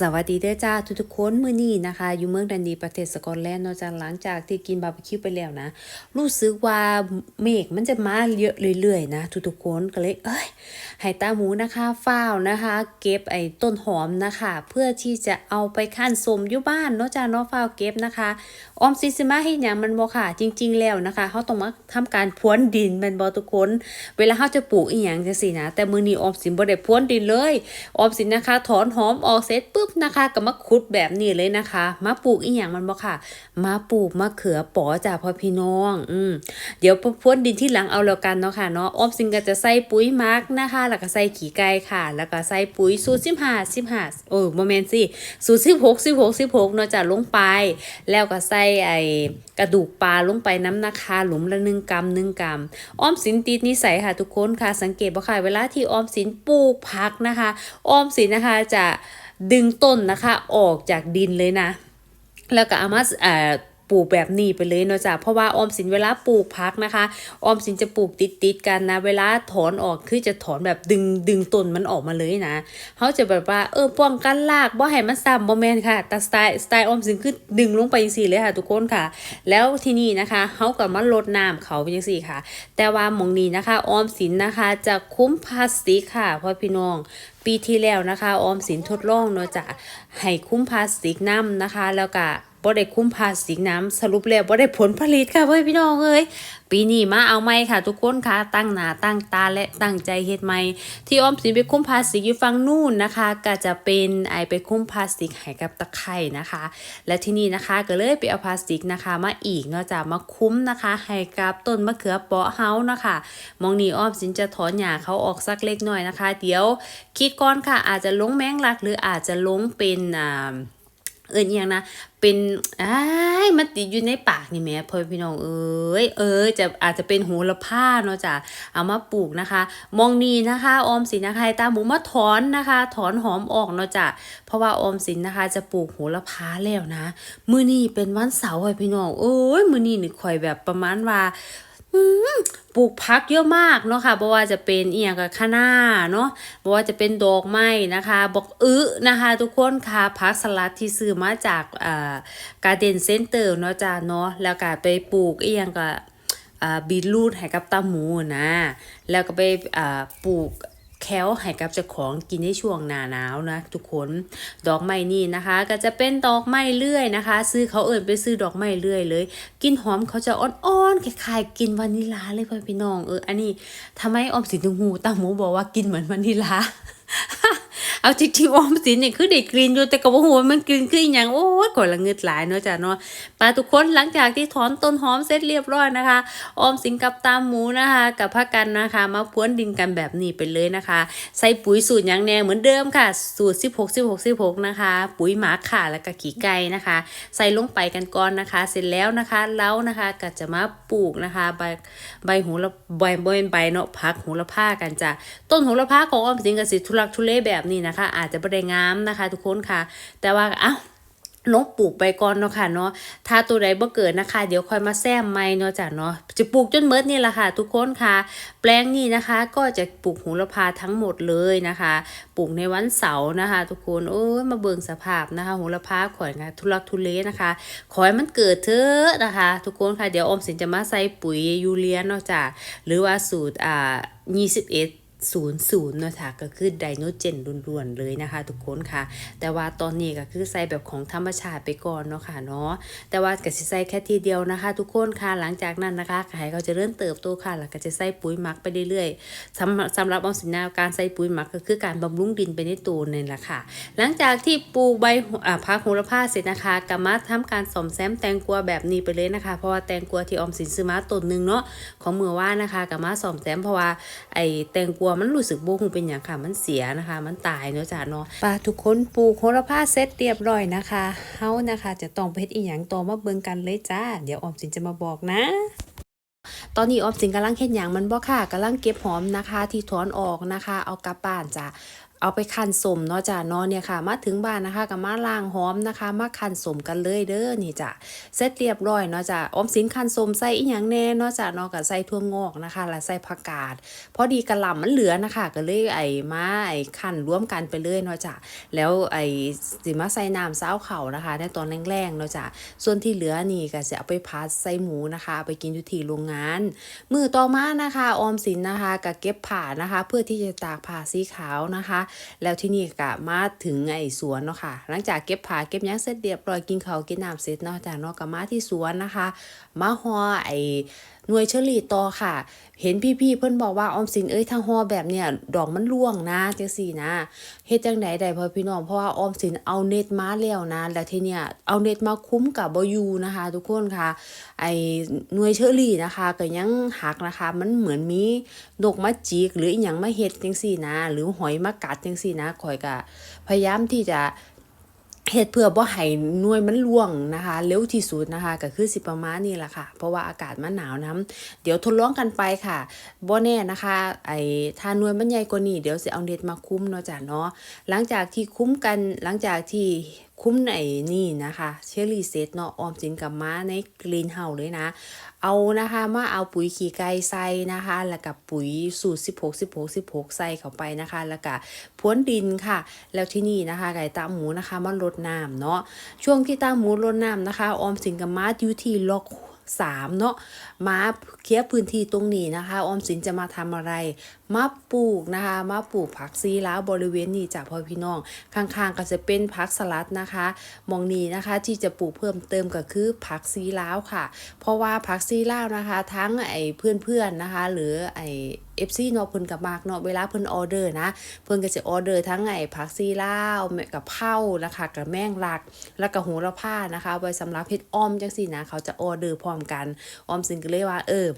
สวัสดีเด้อจ้าทุกๆคนมื้อนี้นะคะ อยู่เมืองดันดีประเทศสกอตแลนด์เนาะจ้าหลังจากที่กินบาร์บีคิวไปแล้วนะ รู้สึกว่าเมฆมันจะมาเยอะเรื่อยๆนะ ทุกๆคนก็เลยเอ้ยให้ตาหมูนะคะฝ้าวนะคะ เก็บไอ้ต้นหอมนะคะ เพื่อที่จะเอาไปขั้นสมอยู่บ้านเนาะจ้าเนาะฝ้าวเก็บนะคะออมสิสิมาเฮ็ดหยังมันบ่ค่ะ จริง ๆ แล้วนะคะเฮาต้องมาทำการพรวนดินแม่นบ่ทุกคน เวลาเฮาจะปลูกอีหยังจังซี่นะแต่มื้อนี้ออมสินบ่ได้พรวนดินเลยออมสินนะคะ ถอนหอมออกเสร็จปุ๊บนะคะก็มาขุดแบบนี้เลยนะคะ มาปลูกอีหยังมันบ่ค่ะ มาปลูกมะเขือป๋อจ้าพ่อพี่น้อง อืมเดี๋ยวพรวนดินที่หลังเอาแล้วกันเนาะค่ะเนาะออมสินก็จะใส่ปุ๋ยหมักนะคะ แล้วก็ใส่ขี้ไก่ค่ะ แล้วก็ใส่ปุ๋ยสูตร15 15โอ้บ่แม่นสิสูตร16 16 16เนาะจ้ะลงไป แล้วก็ใส่ไอ้กระดูกปลาลงไปน้ำนะคะ หลุมละ1กรัม1กรัมออมสินติดนิสัยค่ะทุกคนค่ะสังเกตบ่ค่ะเวลาที่ออมสินปลูกผักนะคะ ออมสินนะคะจะ ดึงต้นนะคะออกจากดินเลยนะ แล้วก็เอามาเอ่อ ปลูกแบบนี้ไปเลยเนาะจ้ะเพราะว่าออมสินเวลาปลูกพักนะคะ ออมสินจะปลูกติดติดๆกันนะ เวลาถอนออกคือจะถอนแบบดึงดึงต้นมันออกมาเลยนะเขาจะแบบว่าเออป้องกันรากบ่ให้มันซ้ำบ่แม่นค่ะแต่สไตล์สไตล์ออมสินคือดึงลงไปจังซี่เลยค่ะ ทุกคนค่ะ แล้วที่นี่นะคะเขาก็มาลดน้ำเขาไปจังซี่ค่ะ แต่ว่าหมองนี้นะคะออมสินนะคะจะคุ้มพลาสติกค่ะพ่อพี่น้องปีที่แล้วนะคะ ออมสินทดลองเนาะจะให้คุ้มพลาสติกน้ำนะคะ แล้วก็ บ่ได้คุ้มพาสติกน้ำสรุปแล้วบ่ได้ผลผลิตค่ะเพื่อนพี่น้องเอ้ยปีนี้มาเอาไหมค่ะ ทุกคนค่ะตั้งหน้าตั้งตาและตั้งใจเฮ็ดไหมที่อ้อมสินไปคุ้มพาสติกอยู่ฝั่งนู่นนะคะ ก็จะเป็นไอไปคุ้มพาสติกให้กับตะไคร่นะคะ และที่นี่นะคะก็เลยไปเอาพลาสติกนะคะ มาอีกเนาะจะมาคุ้มนะคะให้กับต้นมะเขือเปาะเฮานะคะ มองนี่อ้อมสินจะถอนหญ้าเขาออกสักเล็กน้อยนะคะ เดี๋ยวคิดก่อนค่ะอาจจะลงแมงลักหรืออาจจะลงเป็นอ่า เอินอหยังนะ เป็นอ้ายมันติดอยู่ในปากนี่แม่พ่อพี่น้องเอ้ยเออจะอาจจะเป็นโหระพาเนาะจ้ะเอามาปลูกนะคะ มองนี่นะคะ ออมสินนะคะตาหมูมาถอนนะคะ ถอนหอมออกเนาะจ้ะเพราะว่าออมสินนะคะ จะปลูกโหระพาแล้วนะ มื้อนี้เป็นวันเสาร์ค่ะพี่น้องโอ้ยมื้อนี้นี่ข่อยแบบประมาณว่า ปลูกพักเยอะมากเนาะค่ะบ่ว่าจะเป็นเอียงกับคะน้าเนาะบ่ว่าจะเป็นดอกไม้นะคะบอกอึนะคะ ทุกคนค่ะพักสลัดที่ซื้อมาจากอ่าการเดนเซ็นเตอร์เนาะจ้าเนาะแล้วก็ไปปลูกเอียงกับอ่าบีทรูทให้กับตาหมูนะ แล้วก็ไปอ่าปลูก แคลให้กับเจ้าของกินในช่วงหน้าหนาวนะทุกคนดอกไม้นี่นะคะ ก็จะเป็นดอกไม้เลื่อยนะคะ ซื้อเขาเอิญไปซื้อดอกไม้เลื่อยเลยกินหอมเขาจะอ่อนๆคล้ายๆกินวานิลาเลยพ่อพี่น้องเอออันนี้ทำไมออมสินถึงหูตาหมูบอกว่ากินเหมือนวานิลา เอาจริงๆออมสินเนี่ยคือได้กลิ่นอยู่แต่ก็บ่ฮู้ว่ามันกลิ่นคืออีหยังโอ้ยก่อนละเงืดหลายเนาะจ้ะเนาะปลาทุกคนหลังจากที่ถอนต้นหอมเสร็จเรียบร้อยนะคะ ออมสินกับตามหมูนะคะ กับพากันนะคะ มาพรวนดินกันแบบนี้ไปเลยนะคะ ใส่ปุ๋ยสูตรยังแน่เหมือนเดิมค่ะ สูตร 16 16 16 นะคะ ปุ๋ยหมาค่ะแล้วก็ขี้ไก่นะคะ ใส่ลงไปกันก่อนนะคะ เสร็จแล้วนะคะแล้วนะคะก็จะมาปลูกนะคะ ใบใบหูละใบใบใบเนาะพักหูละผ้ากันจ้ะต้นหูละผ้าของออมสินกับสิทุลักทุเลแบบนี้นะคะอาจจะไม่ได้งามนะคะ ทุกคนค่ะ แต่ว่าอ้าวลงปลูกไปก่อนเนาะค่ะเนาะ ถ้าตัวใดบ่เกิดนะคะ เดี๋ยวค่อยมาแซมใหม่เนาะจ้ะเนาะ จะปลูกจนเมิดนี่แหละค่ะ ทุกคนค่ะ แปลงนี้นะคะ ก็จะปลูกโหูละพาทั้งหมดเลยนะคะ ปลูกในวันเสาร์นะคะ ทุกคน โอ้ยมาเบิ่งสภาพนะคะโหระพาข่อยนะทุลักทุเลนะคะ ขอให้มันเกิดเถอะนะคะ ทุกคนค่ะ เดี๋ยวออมสินจะมาใส่ปุ๋ยยูเรียเนาะจ้ะ หรือว่าสูตรอ่า21 ศูนย์ศูนย์เนาะค่ะก็คือไดโนเจนล้วนๆเลยนะคะ ทุกคนค่ะ แต่ว่าตอนนี้ก็คือใส่แบบของธรรมชาติไปก่อนเนาะค่ะเนาะแต่ว่าก็สิใส่แค่ทีเดียวนะคะ ทุกคนค่ะหลังจากนั้นนะคะไข่เขาจะเริ่มเติบโตค่ะแล้วก็จะใส่ปุ๋ยหมักไปเรื่อยๆสำหรับสำหรับออมสินนาการใส่ปุ๋ยหมักก็คือการบำรุงดินไปในตัวนี่แหละค่ะ หลังจากที่ปลูกใบพักโหระพาเสร็จนะคะก็มาทำการสอมแซมแตงกวาแบบนี้ไปเลยนะคะ เพราะว่าแตงกวาที่ออมสินซื้อมาต้นหนึ่งเนาะของเมื่อว่านนะคะก็มาสอมแซมเพราะว่าไอ้แตงกวามันรู้สึกโบคงเป็นอย่างค่ะ มันเสียนะคะ มันตายเนาะจ้าเนาะปลาทุกคนปลูกโหระพาเสร็จเรียบร้อยนะคะเฮานะคะ จะต้องไปเฮ็ดอีหยังต่อมาเบิ่งกันเลยจ้า เดี๋ยวออมสินจะมาบอกนะตอนนี้ออมสินกำลังเฮ็ดหยังมันบ่ค่ะกำลังเก็บหอมนะคะ ที่ถอนออกนะคะ เอากลับบ้านจ้ะ เอาไปคั่นสมเนาะจ้ะเนาะเนี่ยค่ะ มาถึงบ้านนะคะก็มาล้างหอมนะคะ มาคั่นสมกันเลยเด้อนี่จ้ะเสร็จเรียบร้อยเนาะจ้ะอมสินคั่นสมใส่อีหยังแน่เนาะจ้ะเนาะก็ใส่ถั่วงอกนะคะ แล้วใส่ผักกาดพอดีกระหล่ำมันเหลือนะคะ ก็เลยไอ้มาไอ้คั่นรวมกันไปเลยเนาะจ้ะแล้วไอ้สิมาใส่น้ำซาวเข่านะคะ ในตอนแรงๆเนาะจ้ะส่วนที่เหลือนี่ก็จะเอาไปพัดใส่หมูนะคะเอาไปกินอยู่ที่โรงงานมือต่อมานะคะ ออมสินนะคะก็เก็บผ่านะคะ เพื่อที่จะตากผ่าสีขาวนะคะแล้วที่นี่ก็มาถึงไอ้สวนเนาะค่ะ หลังจากเก็บผาเก็บยังเสร็จเรียบร้อยกินข้าวกินน้ำเสร็จเนาะจากเนาะก็มาที่สวนนะคะ มาหอไอ้ หน่วยเชอรี่ต่อค่ะ เห็นพี่ๆเพิ่นบอกว่าออมสินเอ้ยทางฮอแบบเนี้ยดอกมันร่วงนะจังซี่นะเฮ็ดจังไดได้พ่อพี่น้องเพราะว่าออมสินเอาเน็ตมาแล้วนะแล้วทีเนี้ยเอาเน็ตมาคุ้มกับบ่อยู่นะคะ ทุกคนค่ะ ไอ้หน่วยเชอรี่นะคะก็ยังหักนะคะ มันเหมือนมีนกมาจิกหรืออีหยังมาเฮ็ดจังซี่นะ หรือหอยมากัดจังซี่นะข่อยก็พยายามที่จะ เฮ็ดเพื่อบ่ให้หน่วยมันร่วงนะคะ เร็วที่สุดนะคะก็คือสิประมาณนี้แหละค่ะ เพราะว่าอากาศมันหนาวน้ำเดี๋ยวทดลองกันไปค่ะบ่แน่นะคะ ไอ้ถ้าหน่วยมันใหญ่กว่านี้เดี๋ยวสิเอาเน็ตมาคุ้มเนาะจ้ะเนาะหลังจากที่คุ้มกันหลังจากที่ คุ้มในนี่นะคะเชอรี่เซตเนาะออมสินกับม้าในกรีนเฮาเลยนะ เอานะคะมาเอาปุ๋ยขี้ไก่ใส่นะคะ แล้วกับปุ๋ยสูตร 16 16 16 ใส่เข้าไปนะคะ แล้วก็พ้นดินค่ะ แล้วที่นี่นะคะไก่ตาหมูนะคะมันลดน้ำเนาะช่วงที่ตาหมูลดน้ำนะคะ ออมสินกับม้าอยู่ที่ล็อก สามเนาะมาเคลียร์พื้นที่ตรงนี้นะคะออมสินจะมาทำอะไร มาปลูกนะคะมาปลูกผักซีล้าวบริเวณนี้จากพ่อพี่น้อง ข้างๆก็จะเป็นผักสลัดนะคะมองนี้นะคะที่จะปลูกเพิ่มเติมก็คือผักซีล้าวค่ะ เพราะว่าผักซีล้าวนะคะ ทั้งไอ้เพื่อนๆนะคะ หรือไอ้ เอฟซีเนาะเพิ่นกับมากเนาะเวลาเพิ่นออเดอร์นะเพิ่นก็จะออเดอร์ทั้งไงผักซีลาวกับเผานะคะกับแมงลัก แล้วก็โหระพานะคะไว้สำหรับเฮ็ดอ้อมจังซี่นะเขาจะออเดอร์พร้อมกันออมสินก็เลยว่าเออ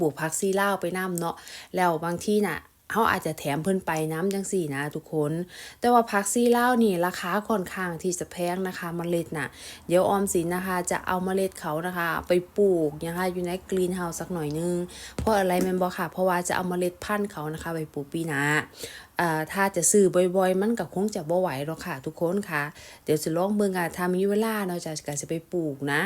ปลูกผักซีลาวไปนํเนาะแล้วบางที่น่ะ เขาอาจจะแถมเพิ่นไปน้ำจังสี่นะทุกคน แต่ว่าผักซีเลานี่ราคาค่อนข้างที่จะแพงนะคะเมล็ดน่ะ เดี๋ยวออมสินนะคะ จะเอาเมล็ดเขานะคะ ไปปลูกนะคะอยู่ในกรีนเฮาส์สักหน่อยนึง เพราะอะไรแมนบ่ค่ะ เพราะว่าจะเอาเมล็ดพันธุ์เขานะคะ ไปปลูกปีหนาอ่าถ้าจะซื้อบ่อยๆ มันก็คงจะบ่ไหวหรอกค่ะ ทุกคนค่ะ เดี๋ยวจะลองเบิ่งอะถ้ามีเวลาเนาะจะก็จะไปปลูกนะ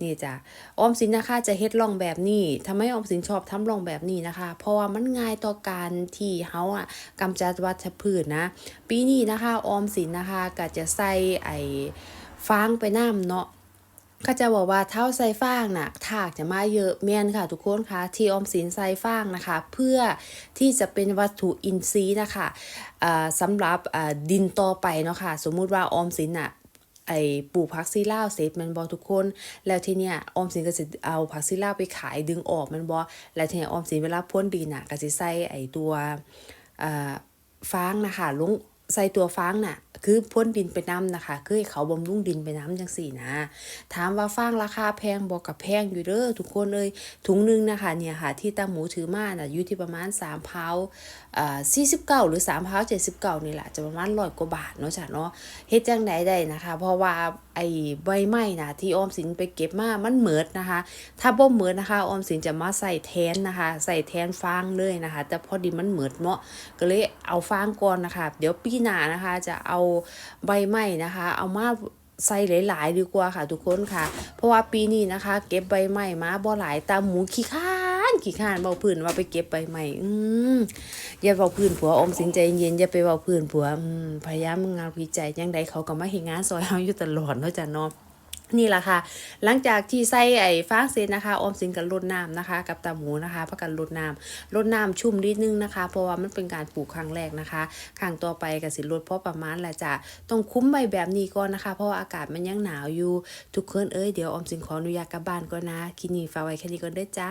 นี่จ้ะออมสินนะคะจะเฮ็ดร่องแบบนี้ทำไมออมสินชอบทำร่องแบบนี้นะคะ เพราะว่ามันง่ายต่อการทเฮาอะกำจัดวัชพืชนะ ปีนี้นะคะออมสินนะคะก็จะใส่ไอ้ฟางไปน้ำเนาะเขาจะบอกว่าเท้าใส่ฟางน่ะถากจะมาเยอะแม่นค่ะ ทุกคนคะที่ออมสินใส่ฟางนะคะ เพื่อที่จะเป็นวัตถุอินทรีย์นะคะสำหรับดินต่อไปเนาะค่ะ สมมุติว่าออมสินน่ะ ไอ้ปลูกผักซีลาวเสร็จมันบอทุกคน แล้วทีเนี้ยออมสินก็จะเอาผักซีลาวไปขายดึงออกมันบอแล้วทีเนี้ยออมสินเวลาพ่นดินน่ะก็จะใส่ไอ้ตัวอ่าฟางนะคะลงใส่ตัวฟางน่ะ คือพ่นดินไปน้ำนะคะคือให้เขาบำรุงดินไปน้ำจังสี่นะ ถามว่าฟางราคาแพงบอกกับแพงอยู่เด้อทุกคนเลยถุงนึงนะคะเนี่ยค่ะ ที่ตาหมูถือมาน่ะอยู่ที่ประมาณ3เพาอ่า49หรือ3เพา79นี่แหละจะประมาณร้อยกว่าบาทเนาะจ้ะเนาะเฮ็ดจังไดได้นะคะ เพราะว่าไอ้ใบไม้นะที่ออมสินไปเก็บมามันเหมิดนะคะ ถ้าบ่เหมิดนะคะออมสินจะมาใส่แทนนะคะ ใส่แทนฟางเลยนะคะ แต่พอดีมันเหมิดเนาะก็เลยเอาฟางก่อนนะคะ เดี๋ยวปีหน้านะคะ จะเอาใบไม้นะคะ เอามาใส่หลาย ๆ ดีกว่าค่ะทุกคนค่ะ เพราะว่าปีนี้นะคะ เก็บใบไม้มาบ่หลายตามหมูขี้ข้า ขี้ข้านเบาพื้นว่าไปเก็บใบไม้อืมอย่าเบาพื้นผัวอมสินใจเย็นอย่าไปเบาพื้นผัวอืมพยายามงานวิจัยยังใดเขาก็มาเฮ็ดงานซอยเฮาอยู่ตลอดเนาะจ้ะเนาะนี่แหละค่ะ หลังจากที่ใส่ไอ้ฟางเสร็จนะคะออมสินกับรดน้ำนะคะ กับตาหมูนะคะพักกันรดน้ำรดน้ำชุ่มนิดนึงนะคะ เพราะว่ามันเป็นการปลูกครั้งแรกนะคะครั้งต่อไปกับสิรดเพราะประมาณแหละจ้ะต้องคุ้มใบแบบนี้ก่อนนะคะ เพราะว่าอากาศมันยังหนาวอยู่ ทุกคนเอ้ยเดี๋ยวออมสินขออนุญาตกลับบ้านก่อนนะคลินี้ฝากไว้แค่นี้ก่อนเด้จ้า